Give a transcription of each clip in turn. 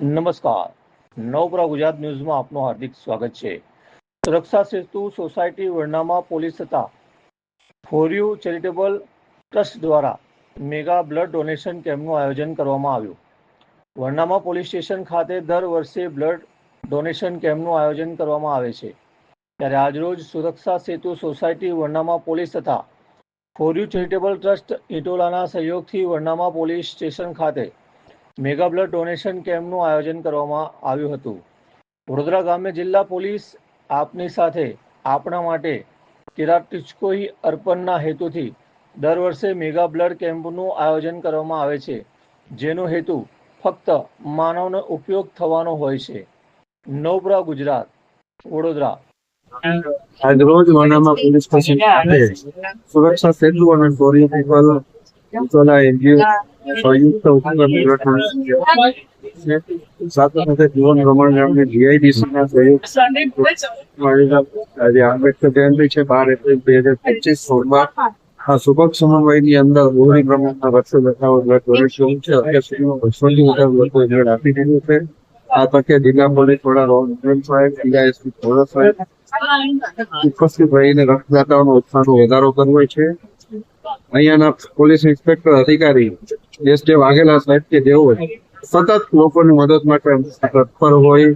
નમસ્કાર. નવપુરા ગુજરાત ન્યૂઝમાં આપનું હાર્દિક સ્વાગત છે. સુરક્ષા સેતુ સોસાયટી વરનામા પોલીસ તથા ફોર યુ ચેરિટેબલ ટ્રસ્ટ દ્વારા મેગા બ્લડ ડોનેશન કેમ્પનું આયોજન કરવામાં આવ્યું. વરનામા પોલીસ સ્ટેશન ખાતે દર વર્ષે બ્લડ ડોનેશન કેમ્પનું આયોજન કરવામાં આવે છે. ત્યારે આજરોજ સુરક્ષા સેતુ સોસાયટી વરનામા પોલીસ તથા ફોર યુ ચેરિટેબલ ટ્રસ્ટ ઇટોલાના સહયોગથી વરનામા પોલીસ સ્ટેશન ખાતે મેગા બ્લડ ડોનેશન કેમ્પનું આયોજન કરવામાં આવ્યું હતું. વડોદરા ગામે જિલ્લા પોલીસ આપની સાથે આપણા માટે કિરાટિચકોઈ અર્પણના હેતુથી દર વર્ષે મેગા બ્લડ કેમ્પનું આયોજન કરવામાં આવે છે. જેનો હેતુ ફક્ત માનવનો ઉપયોગ થવાનો હોય છે. નવપુરા ગુજરાત, વડોદરા. આજરોજ વનામા પોલીસ સ્ટેશન ખાતે સુરક્ષા સેતુ અને ચોરી ઉતોલા એનજીઓ સંયુક્ત ઉપક્રમ હેઠળ સાથે સાથે જીવન રમણ ગામની જીઆઈડીસી ના સહયોગ આજે આંબેડકર જયંતિ છે બાર એપ્રિલ બે હજાર પચીસ સોળમાં આ સુભગ સમન્વયની અંદર બહોળી પ્રમાણમાં વર્ષો બતાવો બ્લડ ડોનેશન છે? અત્યાર સુધીમાં બસોથી વધારે લોકો બ્લડ આપી દીધું છે. આ તકે જિલ્લા પોલીસ વડા રોહન સાહેબ ડીઆઈએસપી થોડા સાહેબ ઉપસ્થિત રહીને રક્તદાતાઓનો ઉત્સાહનો વધારો કરવો છે. અહીંયાના પોલીસ ઇન્સ્પેક્ટર અધિકારી એસ જે વાઘેલા સાહેબ કે જેઓ સતત લોકોની મદદ માટે તત્પર હોય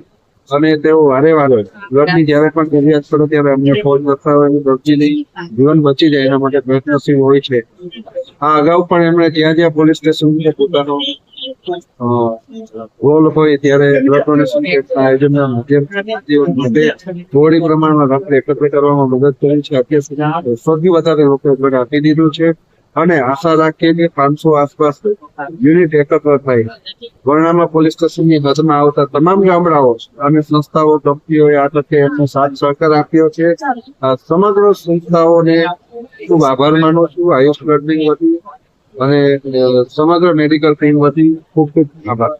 અને તેઓ વારે વારે બ્લડની જ્યારે પણ જરૂરિયાત પડે ત્યારે અમને ફોન બતાવે દર્દીની જીવન બચી જાય એના માટે પ્રયત્નશીલ હોય છે. આ અગાઉ પણ એમણે જ્યાં જ્યાં પોલીસ સ્ટેશન પોતાનો ગોલ હોય ત્યારે બ્લડ ડોનેશન આયોજનના માધ્યમથી થોડી પ્રમાણમાં રક્ત એકત્ર કરવામાં મદદ કરી છે. અત્યાર સુધી સૌથી વધારે લોકો આપી દીધું છે. અને આશા રાખીએ કે પાંચસો આસપાસ યુનિટ એકત્ર થઈ વરણામાં પોલીસ સ્ટેશનની હદમાં આવતા તમામ ગામડાઓ અને સંસ્થાઓ, કંપનીઓએ આ તકે એમને સાથ સહકાર આપ્યો છે. સમગ્ર સંસ્થાઓને ખૂબ આભાર માનું છું. આયુષ બ્લડની વતી અને સમગ્ર મેડિકલ ટીમ વતી ખૂબ ખૂબ આભાર.